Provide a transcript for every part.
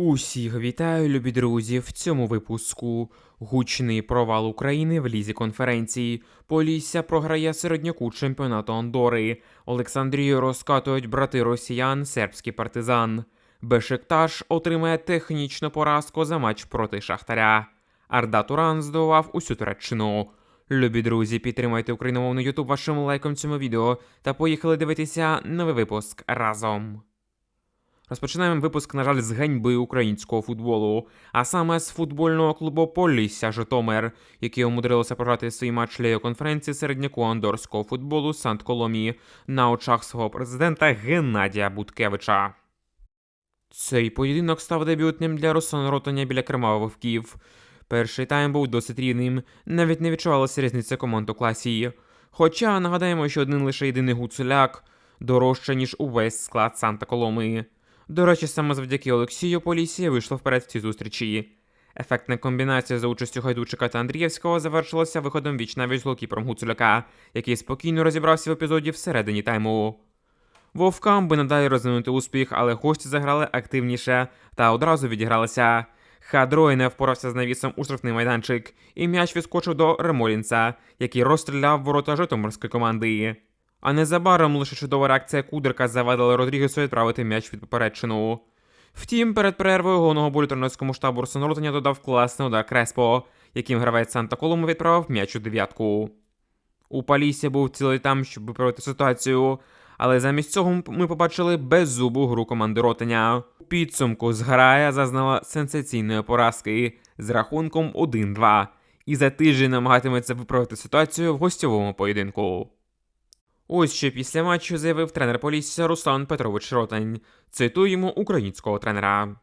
Усіх вітаю, любі друзі. В цьому випуску гучний провал України в лізі конференції. Полісся програє середняку чемпіонату Андори. Олександрію розкатують брати росіян, сербський партизан. Бешикташ отримає технічну поразку за матч проти Шахтаря. Арда Туран здивував усю Туреччину. Любі друзі, підтримайте україномовний ютуб вашим лайком цьому відео та поїхали дивитися новий випуск разом. Розпочинаємо випуск, на жаль, з ганьби українського футболу, а саме з футбольного клубу Полісся Житомир, який умудрилося програти свій матч лієї конференції середняку андорського футболу Сант Коломії на очах свого президента Геннадія Буткевича. Цей поєдинок став дебютним для Руслана біля Кремава Вовків. Перший тайм був досить рівним, навіть не відчувалася різниця команд у класі. Хоча нагадаємо, що один лише єдиний гуцуляк дорожче, ніж увесь склад Санта Коломи. До речі, саме завдяки Олексію Полісія вийшло вперед в цій зустрічі. Ефектна комбінація за участю Гайдучика та Андрієвського завершилася виходом віч навіть з голкіпером Гуцуляка, який спокійно розібрався в епізоді всередині тайму. Вовкам би надалі розвинути успіх, але гості заграли активніше та одразу відігралися. Хадрой не впорався з навісом у штрафний майданчик, і м'яч відскочив до Ремолінца, який розстріляв ворота Житомирської команди. А незабаром лише чудова реакція Кудерка завадила Родрігесу відправити м'яч від попередчину. Втім, перед перервою головного болю тренерському штабу Ротаня додав класний удар Креспо, яким гравець Санта Колому відправив м'яч у дев'ятку. У Палісі був цілий там, щоб виправити ситуацію, але замість цього ми побачили беззубу гру команди Ротаня. У підсумку зграя зазнала сенсаційної поразки з рахунком 1-2 і за тиждень намагатиметься виправити ситуацію в гостьовому поєдинку. Ось ще після матчу заявив тренер Полісся Руслан Петрович Ротань. Цитуємо українського тренера.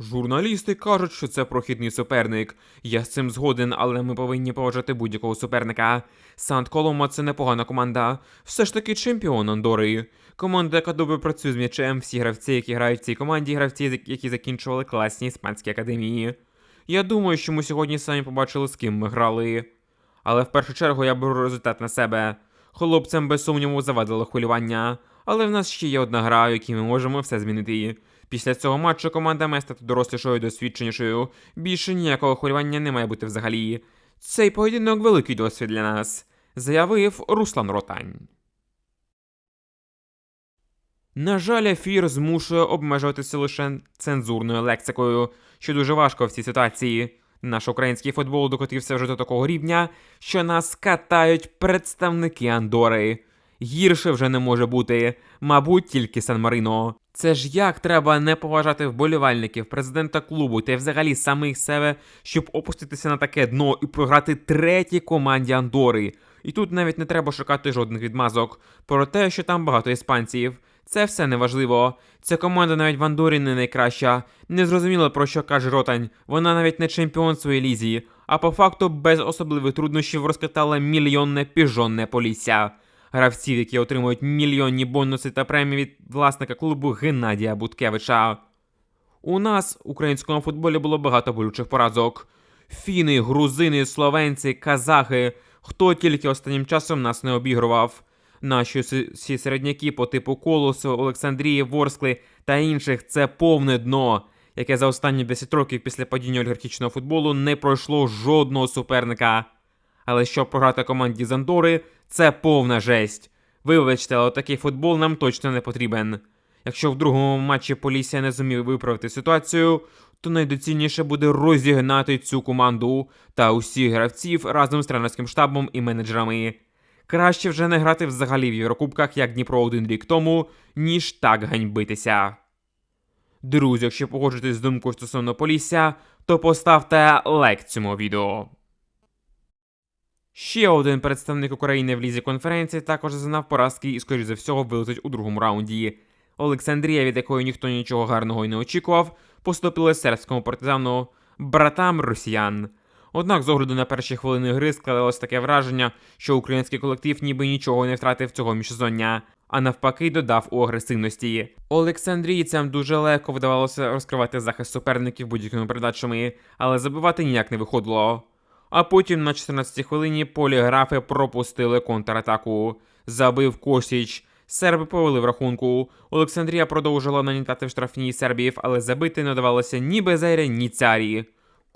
Журналісти кажуть, що це прохідний суперник. Я з цим згоден, але ми повинні поважати будь-якого суперника. Сант Колома це непогана команда. Все ж таки чемпіон Андори. Команда, яка добре працює з м'ячем, всі гравці, які грають в цій команді, гравці, які закінчували класні іспанські академії. Я думаю, що ми сьогодні самі побачили, з ким ми грали. Але в першу чергу я беру результат на себе. Хлопцям без сумніву завадило хвилювання, але в нас ще є одна гра, в якій ми можемо все змінити. Після цього матчу команда має стати дорослішою і досвідченішою. Більше ніякого хвилювання не має бути взагалі. Цей поєдинок великий досвід для нас, заявив Руслан Ротань. На жаль, ефір змушує обмежуватися лише цензурною лексикою, що дуже важко в цій ситуації. Наш український футбол докотився вже до такого рівня, що нас катають представники Андори. Гірше вже не може бути, мабуть, тільки Сан Марино. Це ж як треба не поважати вболівальників, президента клубу та й взагалі самих себе, щоб опуститися на таке дно і програти третій команді Андори. І тут навіть не треба шукати жодних відмазок про те, що там багато іспанців. Це все неважливо. Ця команда навіть в Андорі не найкраща. Незрозуміло про що каже Ротань. Вона навіть не чемпіон своєї лізі, а по факту без особливих труднощів розкатала мільйонне піжонне полісся. Гравців, які отримують мільйонні бонуси та премії від власника клубу Геннадія Буткевича. У нас в українському футболі було багато болючих поразок. Фіни, грузини, словенці, казахи. Хто тільки останнім часом нас не обігрував. Наші всі середняки по типу Колосу, Олександрії, Ворскли та інших це повне дно, яке за останні 10 років після падіння олігархічного футболу не пройшло жодного суперника. Але щоб програти команді з Андори, це повна жесть. Вибачте, але такий футбол нам точно не потрібен. Якщо в другому матчі Полісся не зумів виправити ситуацію, то найдоцільніше буде розігнати цю команду та усіх гравців разом з тренерським штабом і менеджерами. Краще вже не грати взагалі в Єврокубках, як Дніпро один рік тому, ніж так ганьбитися. Друзі, якщо погоджуєтесь з думкою стосовно Полісся, то поставте лайк цьому відео. Ще один представник України в лізі конференції також зазнав поразки і, скоріш за всього, вилетить у другому раунді. Олександрія, від якої ніхто нічого гарного й не очікував, поступила сербському партизану братам росіян. Однак, з огляду на перші хвилини гри складалось таке враження, що український колектив ніби нічого не втратив цього міжсезоння, а навпаки, додав у агресивності. Олександрійцям дуже легко вдавалося розкривати захист суперників будь-якими передачами, але забивати ніяк не виходило. А потім на 14-й хвилині поліграфи пропустили контратаку. Забив Косіч. Серби повели в рахунку. Олександрія продовжила нанітати в штрафній сербів, але забити не давалося ні Безері, ні царі.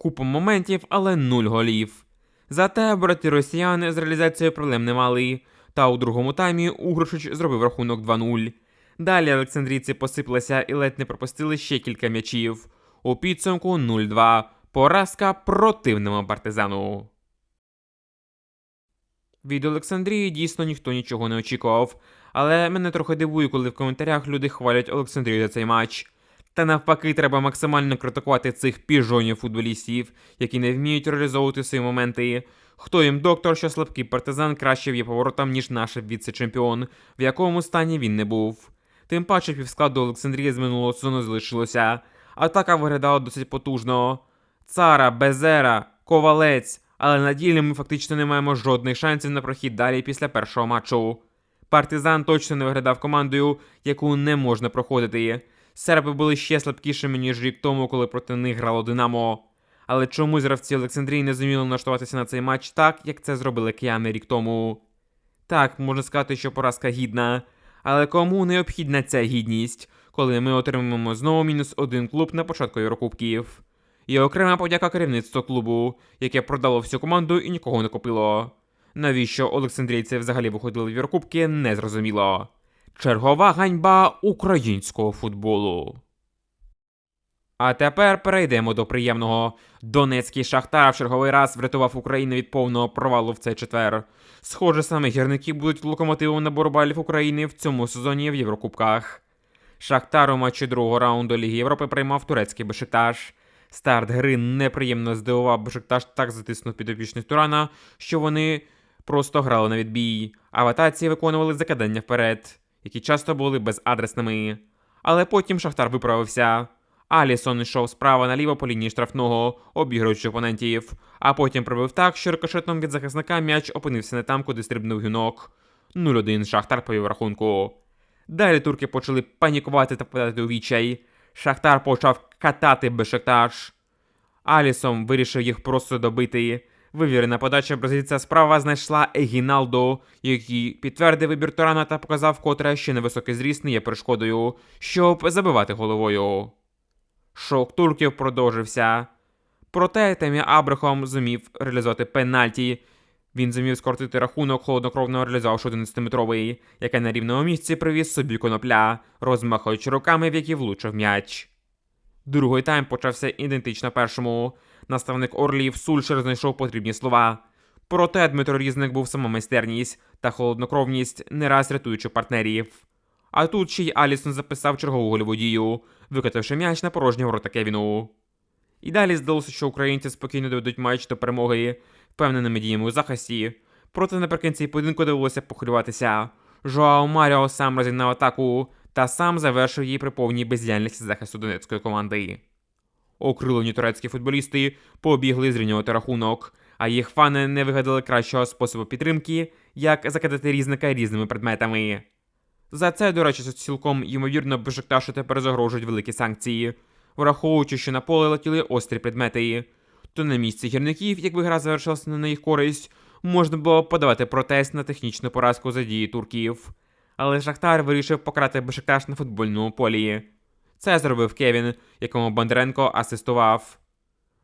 Купа моментів, але нуль голів. Зате брати росіяни з реалізацією проблем не мали. Та у другому таймі Угрошич зробив рахунок 2-0. Далі Олександрійці посипалися і ледь не пропустили ще кілька м'ячів. У підсумку 0-2. Поразка противному партизану. Від Олександрії дійсно ніхто нічого не очікував, але мене трохи дивує, коли в коментарях люди хвалять Олександрію за цей матч. Та навпаки, треба максимально критикувати цих піжонів футболістів, які не вміють реалізовувати свої моменти. Хто їм доктор, що слабкий партизан краще б'є поворотом, ніж наш віце-чемпіон, в якому стані він не був. Тим паче півскладу Олександрії з минулого сезону залишилося. Атака виглядала досить потужно. Цара, Безера, Ковалець, але на ділі ми фактично не маємо жодних шансів на прохід далі після першого матчу. Партизан точно не виглядав командою, яку не можна проходити. Серби були ще слабкішими, ніж рік тому, коли проти них грало Динамо. Але чомусь гравці Олександрії не зуміли налаштуватися на цей матч так, як це зробили кияни рік тому. Так, можна сказати, що поразка гідна. Але кому необхідна ця гідність, коли ми отримаємо знову мінус один клуб на початку Єврокубків? І окрема подяка керівництву клубу, яке продало всю команду і нікого не купило. Навіщо Олександрійці взагалі виходили в Єврокубки, незрозуміло. Чергова ганьба українського футболу. А тепер перейдемо до приємного. Донецький Шахтар в черговий раз врятував Україну від повного провалу в цей четвер. Схоже, саме гірники будуть локомотивом набору балів України в цьому сезоні в Єврокубках. Шахтар у матчі другого раунду Ліги Європи приймав турецький Бешикташ. Старт гри неприємно здивував Бешикташ так затиснув підопічних Турана, що вони просто грали на відбій, а в атаці виконували закидання вперед, які часто були безадресними. Але потім Шахтар виправився. Алісон йшов справа наліво по лінії штрафного, обігруючи опонентів, а потім пробив так, що рикошетом від захисника м'яч опинився не там, куди стрибнув юнок. 0-1 Шахтар повів рахунку. Далі турки почали панікувати та впадати у відчай. Шахтар почав катати Бешикташ. Алісон вирішив їх просто добити. Вивірена подача бразильця справа знайшла Егіналдо, який підтвердив вибір Турана та показав, котре ще невисокий зріст не є перешкодою, щоб забивати головою. Шок турків продовжився. Проте Темі Абрахам зумів реалізувати пенальті. Він зумів скоротити рахунок, холоднокровно реалізувавши 11-метровий, який на рівному місці привіз собі конопля, розмахуючи руками, в які влучив м'яч. Другий тайм почався ідентично першому. Наставник Орлів Сульшер знайшов потрібні слова. Проте Дмитро Різник був сама майстерність та холоднокровність, не раз рятуючи партнерів. А тут ще й Алісон записав чергову гольову дію, м'яч на порожні ворота Кевіну. І далі здалося, що українці спокійно доведуть матч до перемоги, впевненими діями у захисті. Проте наприкінці поєдинку довелося похвилюватися. Жоао Маріо сам розігнав атаку та сам завершив її при повній бездіяльності захисту донецької команди. Окрилені турецькі футболісти побігли зрівнювати рахунок, а їх фани не вигадали кращого способу підтримки, як закидати різника різними предметами. За це, до речі, цілком ймовірно Бешикташу тепер загрожують великі санкції, враховуючи, що на поле летіли острі предмети. То на місці гірників, якби гра завершилася не на їх користь, можна було подавати протест на технічну поразку за дії турків. Але Шахтар вирішив покарати Бешикташ на футбольному полі. Це зробив Кевін, якому Бондаренко асистував.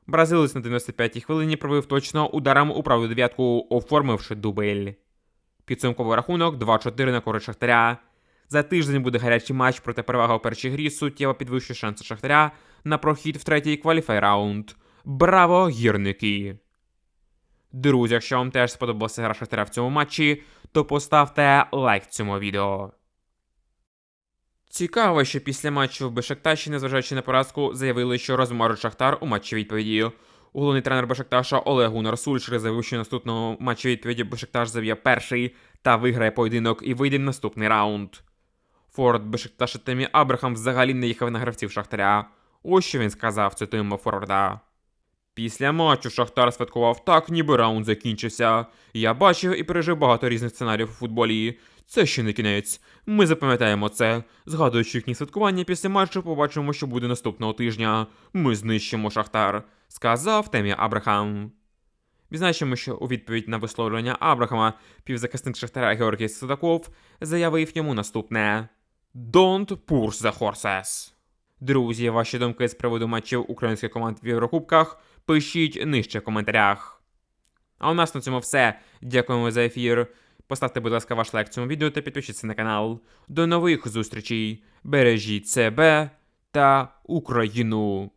Бразилець на 95-й хвилині пробив точно ударом у праву дев'ятку, оформивши дубль. Підсумковий рахунок 2-4 на користь Шахтаря. За тиждень буде гарячий матч проти перевага у першій грі суттєво підвищує шанси Шахтаря на прохід в третій кваліфай раунд. Браво, гірники! Друзі, якщо вам теж сподобалася гра Шахтаря в цьому матчі, то поставте лайк цьому відео. Цікаво, що після матчу в Бешакташі, незважаючи на поразку, заявили, що розмажуть Шахтар у матчі відповіді. Головний тренер Бешакташа Олег Гунар Сульшер заявив, що наступного матчу відповіді Бешекташ заб'є перший та виграє поєдинок і вийде в наступний раунд. Форд Бешекташа Темі Абрахам взагалі не їхав на гравців Шахтаря. Ось що він сказав, цитуємо Форварда. Після матчу Шахтар святкував так, ніби раунд закінчився. Я бачив і пережив багато різних сценаріїв у футболі. Це ще не кінець. Ми запам'ятаємо це. Згадуючи їхні святкування після матчу, побачимо, що буде наступного тижня. Ми знищимо Шахтар, сказав Темі Абрахам. Відзначимо, що у відповідь на висловлювання Абрахама півзахисник Шахтаря Георгій Судаков заявив йому наступне: Don't push the horses. Друзі, ваші думки з приводу матчів українських команд в Єврокубках пишіть нижче в коментарях. А у нас на цьому все. Дякуємо за ефір. Поставте, будь ласка, ваш лайк цьому відео та підпишіться на канал. До нових зустрічей. Бережіть себе та Україну.